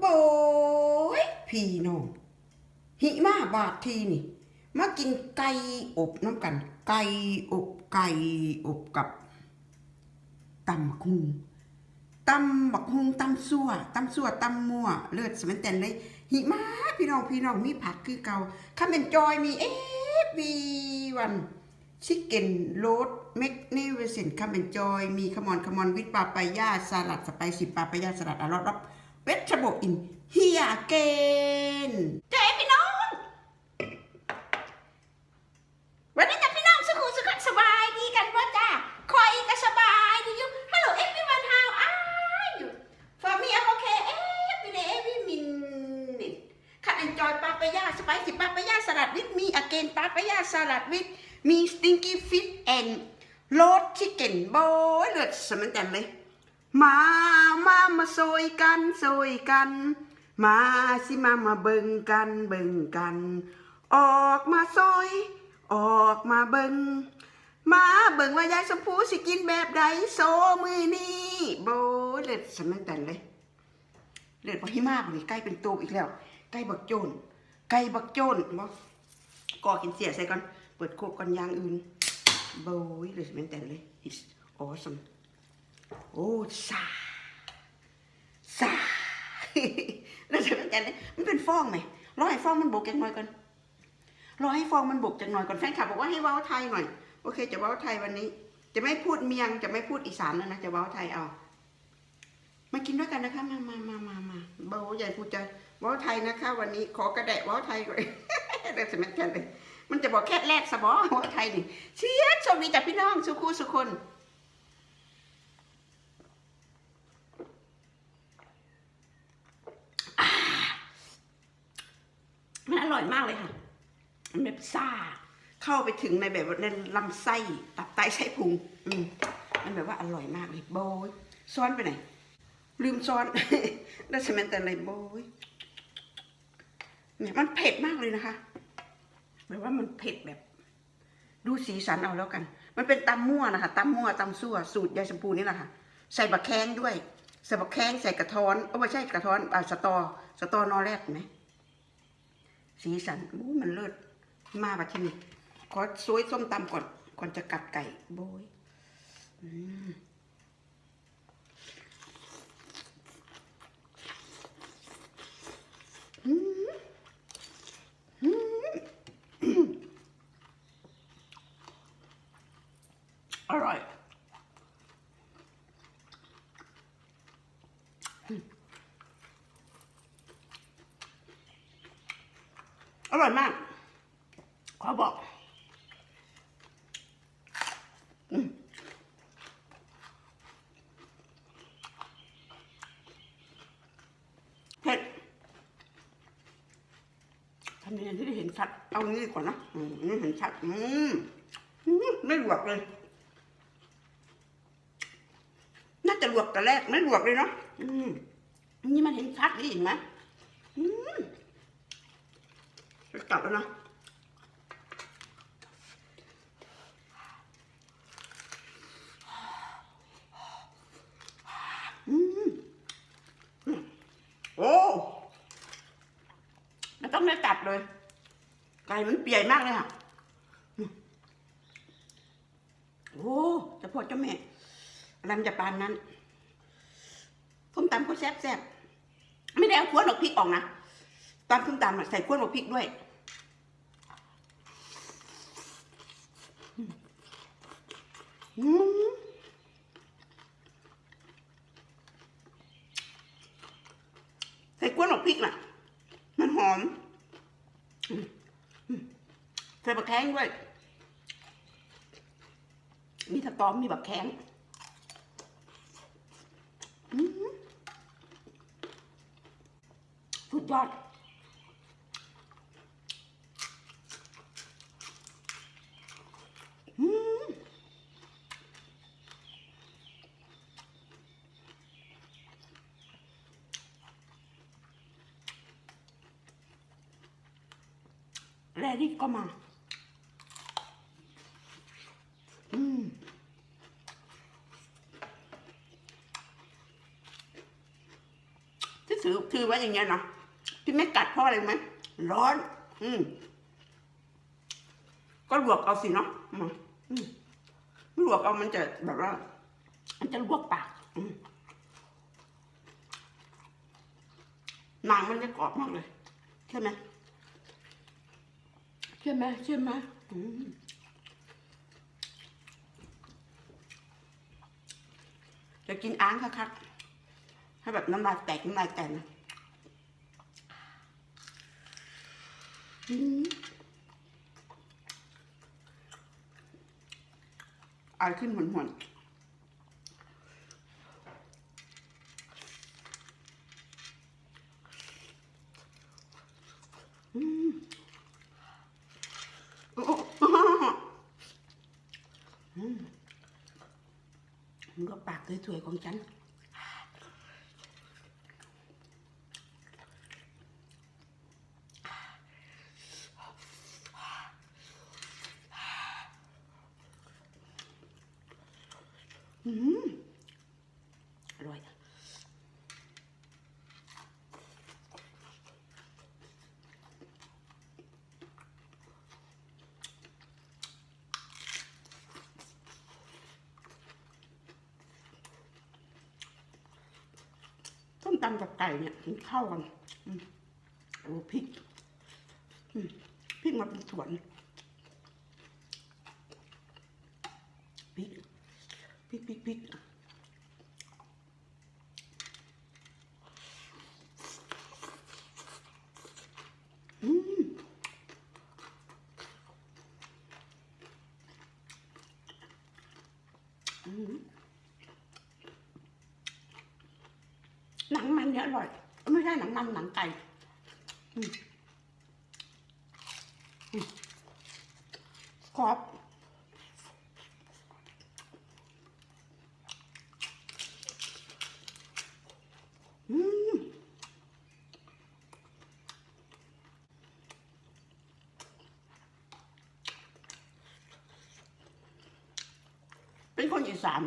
โบยพี่น้องหิมาบาททีนี่ มากินไก่อบน้ำกัน ไก่อบไก่อบกับตำบักฮุงตำบักฮุงตำซั่วตำซั่วตำมั่ว เลือดสมันแตนเลยหิมาพี่น้องพี่น้องมีผักคือเก่าข้าเป็นจอยมีเอฟวีวันชิคเก้นโรสเมกนิเวสินข้าเป็นจอยมีขมอนขมอนวิตปาปายาสลัดสไปซี่ปาปายาสลัดอร่อยรับ เวชบอินเฮียเกนเจ๊พี่น้อง วันนี้จะพี่น้องสุขุสุขสบายดีกันป่ะจ้าคอยก็สบายดีอยู่ Hello everyone how are you For me I'm okay every day every minute Can enjoy papaya spicy papaya salad with me again papaya salad with me stinky fish and roast chicken โบยเลือดสมันแต่เลย มามามาซอยกันซอยกัน มาสิมามาเบิ่งกันเบิ่งกัน ออกมาซอยออกมาเบิ่งมาเบิ่งว่ายายสมพูสิกินแบบใดโซมือนี่โบยเลือดสมันแต่เลยเลือดพอหิมากเลยใกล้เป็นตูบอีกแล้ว ใกล้บักโจนใกล้บักโจนบ่ก่อกินเสียใส่ก่อนเปิดโคกก่อนยางอื่นโบยเลือดสมันแต่เลย it's awesome โอ้ซาซาแล้วจะเป็นกันเลยมันเป็นฟองไหมรอให้ฟองมันบกจังหน่อยก่อนรอให้ฟองมันบกจังหน่อยก่อนแฟนคลับบอกว่าให้ว้าไทยหน่อย โอเค จะว้าไทยวันนี้ จะไม่พูดเมียงจะไม่พูดอีสานแล้วนะจะว้าไทยเอา มากินด้วยกันนะคะ มามามามามาเบาใหญ่พูดจะว้าไทยนะคะ วันนี้ขอกระแดะว้าไทยก่อนเดี๋ยวสมัยกันเลยมันจะบอกแค่แรกสบอว้าไทยนี่เชียร์ชมดีจากพี่น้องสุคูสุคน มันอ ร่อยมากเลยค่ะมันแบบซ่า เข้าไปถึงในแบบในลำไส้ตับไตไส้พุง อืมมันแบบว่าอร่อยมากเลยโบยซ้อนไปไหน ลืมซ้อนแล้วฉันแต่อะไรโบยเนี่ยมันเผ็ดมากเลยนะคะแบบว่ามันเผ็ดแบบ ดูสีสันเอาแล้วกัน มันเป็นตำมั่วนะคะตำมั่วตำซั่วสูตรยายชมพูนี่แหละค่ะใส่บักแข้งด้วยใส่บักแข้งใส่กระท้อนเออไม่ใช่กระท้อนอ่าสตอ สตอนอแรกเห็นไหม สีสันอู้มันเลิศมาบัดทีนี้ขอซวยส้มตำก่อน ก่อนจะกัดไก่โบยอืมอืมอืมอืมอร่อย อร่อยมาก ขอบอกเผ็ดทำยังไงที่ได้เห็นชัด เอางี้ดีกว่านนะอนี่เห็นชัดอืมอืมไม่หลวกเลย น่าจะหลวกแต่แรก ไม่หลวกเลยเนาะ อืมนี่มันเห็นชัดนี่เห็นไหมอืม จะกลับแล้วนะอืมโอ้ไม่ต้องได้ตัดเลย ไก่มันเปียกมากเลยค่ะ โอ้จะพอเจ้าแม่อะไรมันจะปานนั้นส้มตำก็แซ่บแซ่บไม่ได้เอาขวดหรอกพริกออกนะ ตำส้มตำอะใส่กล้วยบวพริกด้วยอืมใส่กล้วยบวกพริกน่ะ มันหอม ใส่บักแข้งด้วย มีสตอมมีบักแข้งสุดยอด อืม แรดิก็มา อืมที่ถือถือคือไว้อย่างเงี้ยนะที่ไม่กัดเพราะอะไรไหมร้อน อืมก็ลวกเอาสิเนาะมอืมลวกเอามันจะแบบว่า มันจะลวกปากหนังมันจะกรอบมากเลย ใช่ไหม ช่ไหมใช่ไหมจะกินอ้างคักๆให้แบบน้ำลายแตกน้ำลายแตกนะอืมไอายขึ้นหวนๆอืมโอ้โอ้อืม มันก็ปากสวยๆของฉัน อืมอร่อย ส้มตำกับ ไก่เนี่ยมันเข้ากันโอ้พริกพริกมาเป็นสวนพริกพริกพริกพริกอืมอืม หนังมันเนี่ยอร่อย ไม่ใช่หนังมันหนัง ไก่อืมอืมกรอบอืมเป็นคนอีสาน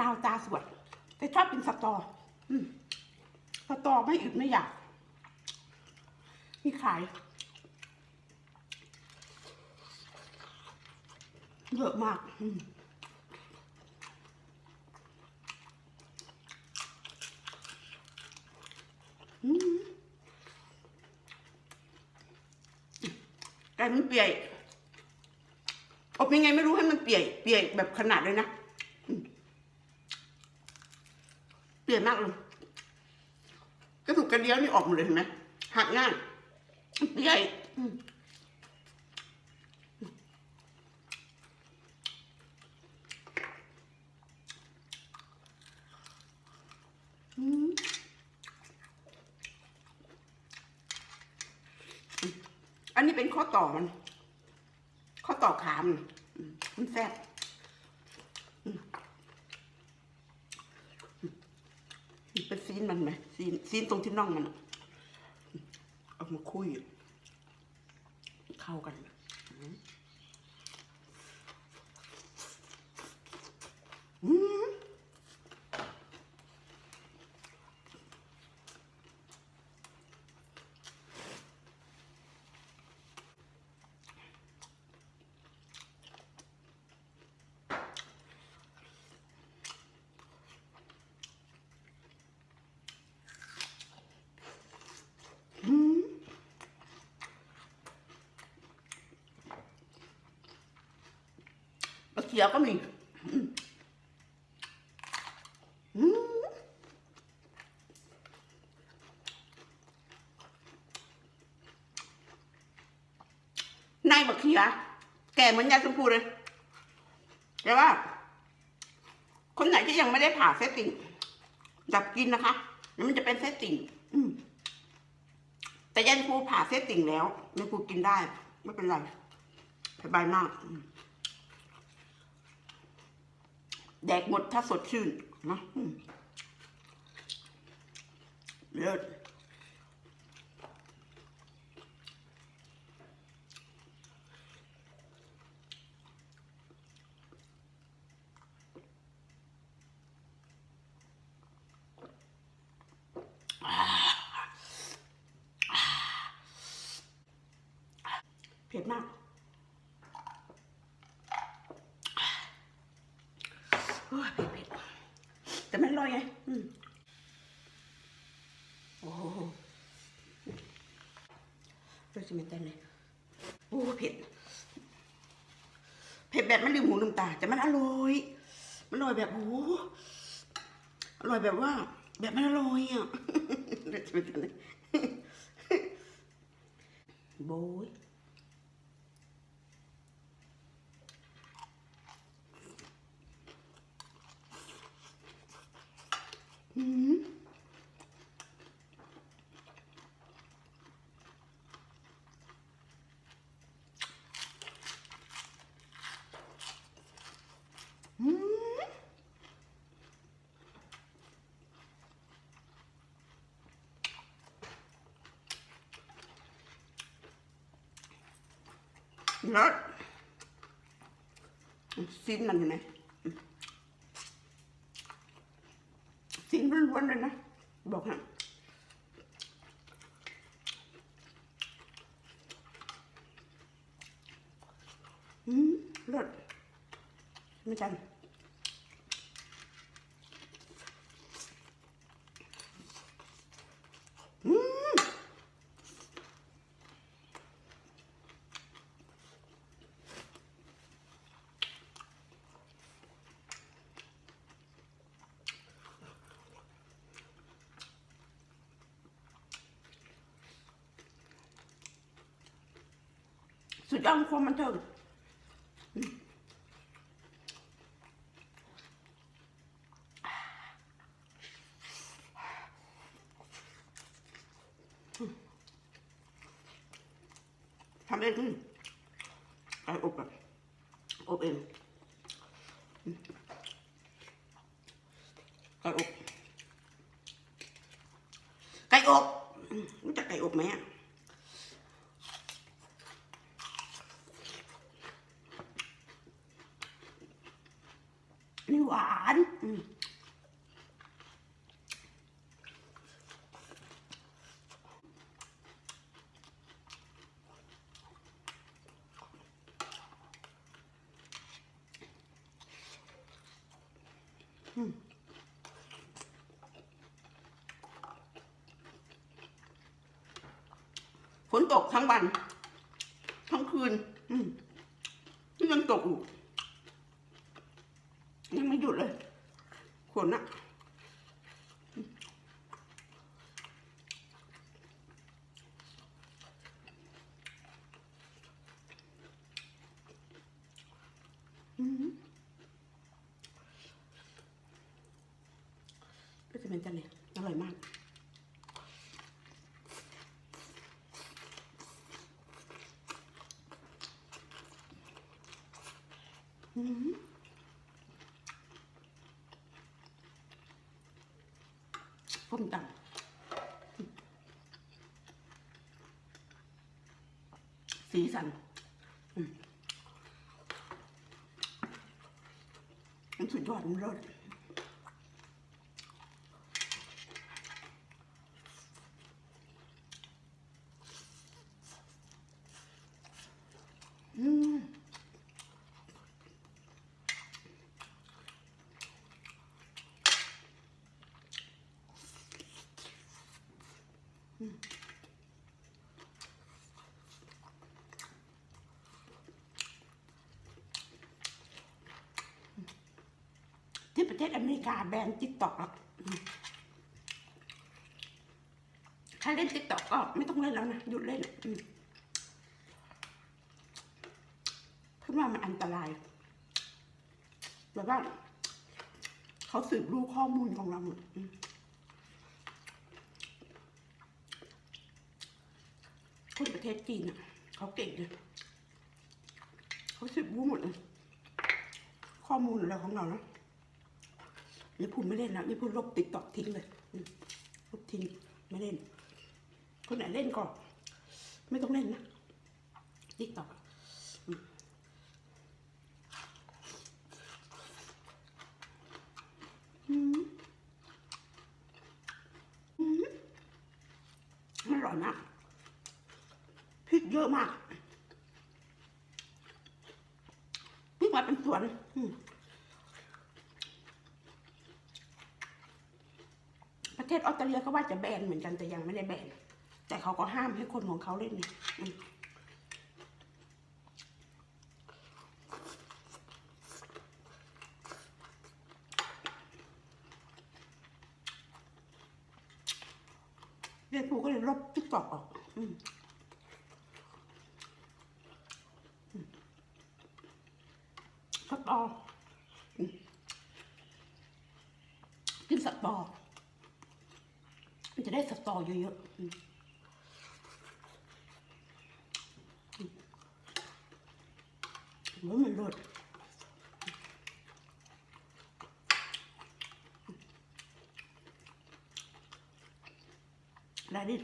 ลาวตาสวยแต่ชอบกินสตอ อืม ตอไม่อึดไม่อยากมีขายเยอะมากไก่มันเปียกอบยังไงไม่รู้ให้มันเปียกเปียกแบบขนาดเลยนะ เปียนมากเลย กระดูกกระเดียวนี่ออกหมดเลยเห็นไหมหักง่ายใหญ่อันนี้เป็นข้อต่อมัน ข้อต่อขามนอืมมันแซ่บ เป็นซีนมันไหมซีนซีนตรงที่น่องมันอะเอามาคุย เข้ากันอืมอืมมะเขียวก็มีอืมอืมนบักเขียแก่เหมือนยาชมพูเลยแต่ว่า คนไหนที่ยังไม่ได้ผ่าเส้นติ่งดับกินนะคะเดี๋ยวมันจะเป็นเส้นติ่งแต่ยันครูผ่าเส้นติ่งแล้วยันครูกินได้ ไม่เป็นไรสบายมากอืม แดกหมดถ้าสดชื่นนะเลิศเผ็ดมาก ร่อยไงอืมโอ้โหรสจะไม่เต้นเลยโอ้เผ็ด เผ็ดแบบมันลืมหูลืมตา แต่มันอร่อย มันอร่อยแบบโอ้โหอร่อยแบบว่า แบบมันอร่อยอะรสจะไม่เต้นเลยโบยอืมอืม เลิศสิ้นมันอยู่ไหนอืมสิ้นล้วนๆเลยนะ บอกฮะอืมรสไม่จังอืมสุดยอดของ ความบันเทิงอืมทำเองอืมไก่อบแบบอบเองอืมไก่อบไก่อบอืมรู้จักไก่อบไหมอะ นี่หวานอืมอืม ฝนตกทั้งวัน ทั้งคืนนี่ยังตกอยู่ยังไม่หยุดเลยฝนอะอืม ก็จะเป็นจังเลยอร่อยมากอืมส้มตำสีสันมมันสุดยอดมันเลิศอืมที่ ประเทศอเมริกาแบนติ๊กต็อกแล้วอืมถ้าเล่นติ๊กต็อกก็ไม่ต้องเล่นแล้วนะ หยุดเล่นเพราะว่ามันอันตรายแบบว่า เขาสืบรู้ข้อมูลของเราหมดคนประเทศจีนอะ เขาเก่งเลยเขาสืบรู้หมดเลยข้อมูลอะไรของเรานะ นี่พูดไม่เล่นแล้วนี่พูดลบติ๊กตอกทิ้งเลยลบทิ้งไม่เล่น คนไหนเล่นก็ไม่ต้องเล่นนะติ๊กตอกอร่อยมากพริกเยอะมากมาเป็นสวนอืมประเท ศออสเตรเลียก็ว่าจะแบนเหมือนกันแต่ยังไม่ได้แบน แต่เขาก็ห้ามให้คนของเขาเล่นเนี่ยเรียนครูก็เลยลบติ๊กตอกออกอืมอืมสตออืมกินสตอ มันจะได้สตอ เยอะๆมันมันรสได้ดิ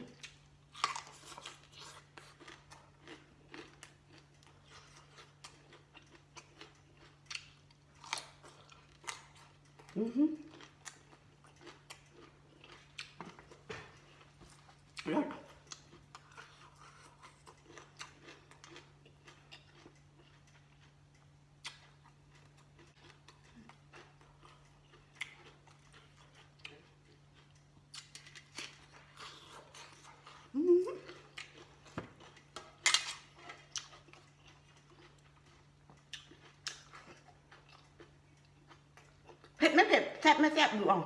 อือหือรสอือหือเผ็ดไม่เผ็ด แซ่บไม่แซ่บดูอา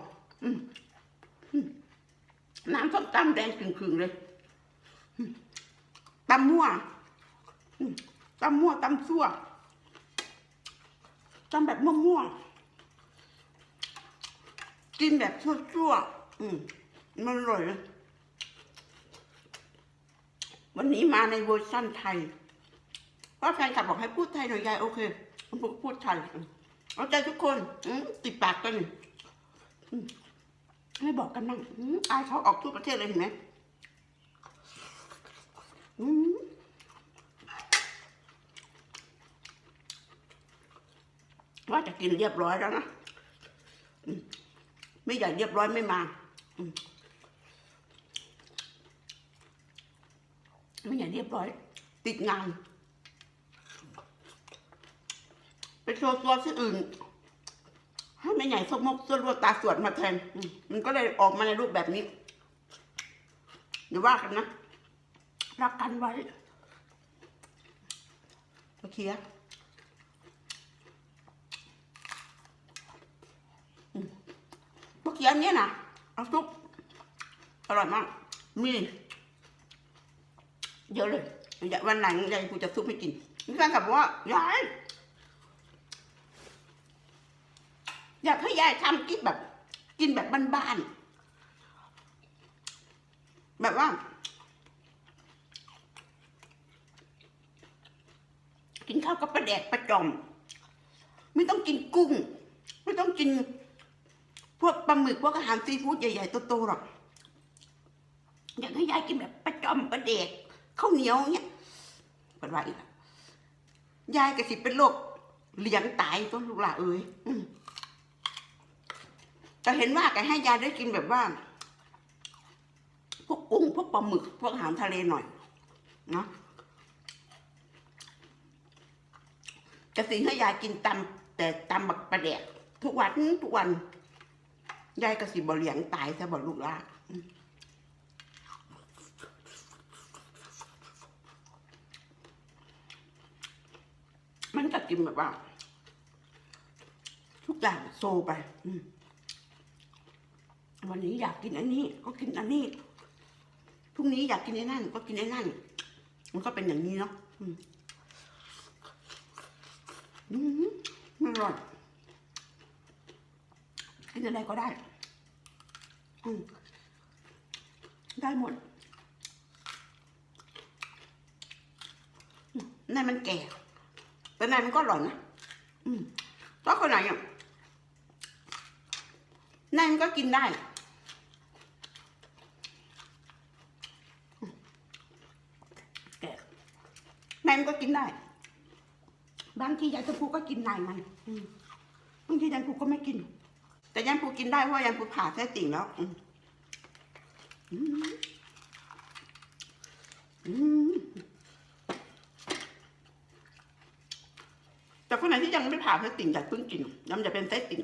อืมอืมน้ำส้มตำแดงขึงๆเลยตำมั่วตำมั่วตำซั่วตำแบบมั่วๆกินแบบซั่วๆอืมมันอร่อยวันนี้มาในเวอร์ชั่นไทยเพราะแฟนคลับบอกให้พูดไทยหน่อยยายโอเคผมพูดไทยเอาใจทุกคนติดปากกัน อืมให้บอกกันบ้างอืมอายเขาออกทั่วประเทศเลยเห็นไหมอืมว่าจะกินเรียบร้อยแล้วนะอืมไม่อยากเรียบร้อยไม่มาอืมไม่อยากเรียบร้อย ติดงานไปโชว์ตัวที่อื่น ให้แม่ใหญ่สมกส่วนรวดตาสวดมาแทน มันก็เลยออกมาในรูปแบบนี้อย่าว่ากันนะรักกันไว้โอเคอะอืมเมื่อกี้อันเนี้ยนะเอาซุปอร่อยมาก มีเยอะเลยวันไหนยายกูจะซุปให้กินมีแฟนคลับอกว่ายาย อยากให้ยายทำกินแบบ กินแบบบ้านๆแบบว่า กินข้าวกับปลาแดกปลาจอม ไม่ต้องกินกุ้ง ไม่ต้องกิน พวกปลาหมึกพวกอาหารซีฟู้ดใหญ่ๆโตๆหรอกอยากให้ยายกินแบบปลาจอมปลาแดกข้าวเหนียวเนี้ยป็นว่าอีกยายก็สิเป็นโรคเลี้ยงตายต้นลูกหลาเอ้ยอื แต่เห็นว่าแกให้ยายได้กินแบบว่า พวกกุ้งพวกปลาหมึก พวกอาหารทะเลหน่อยนะจะสิให้ยายกินตำแต่ตำบักปลาแดกทุกวันทุกวันยายก็สิบ่เลี้ยงตายซะบ่ลูกละมันก็กินแบบว่า ทุกอย่างโซไป อืม วันนี้อยากกินอันนี้ก็กินอันนี้พรุ่งนี้อยากกินไอ้นั่นก็กินไอ้นั่นมันก็เป็นอย่างนี้เนาะอืมอืมอร่อยกินอะไรก็ได้ อืมได้หมดอืมในมันแก่แต่ในมันก็อร่อยนะอืมถ้าคนไหนอะในมันก็กินได้ แกะ ในมันก็กินได้ บางทียายชมพูก็กินในมันอืมบางทียายชมพูก็ไม่กิน แต่ยายชมพูกินได้เพราะยายชมพูผ่าแท้จริงแล้วอืมอืมอืมแต่คนไหนที่ยังไม่ผ่าเส้นติ่งแต่เพิ่งกินแล้วมันจะเป็นเส้นติ่ง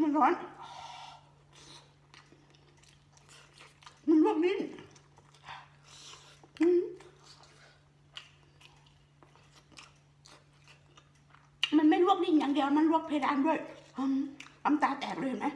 มันร้อน มันลวกลิ้นมันไม่ลวกลิ้นอย่างเดียว มันลวกเพดานด้วยน้ำตาแตกเลยเห็นไหม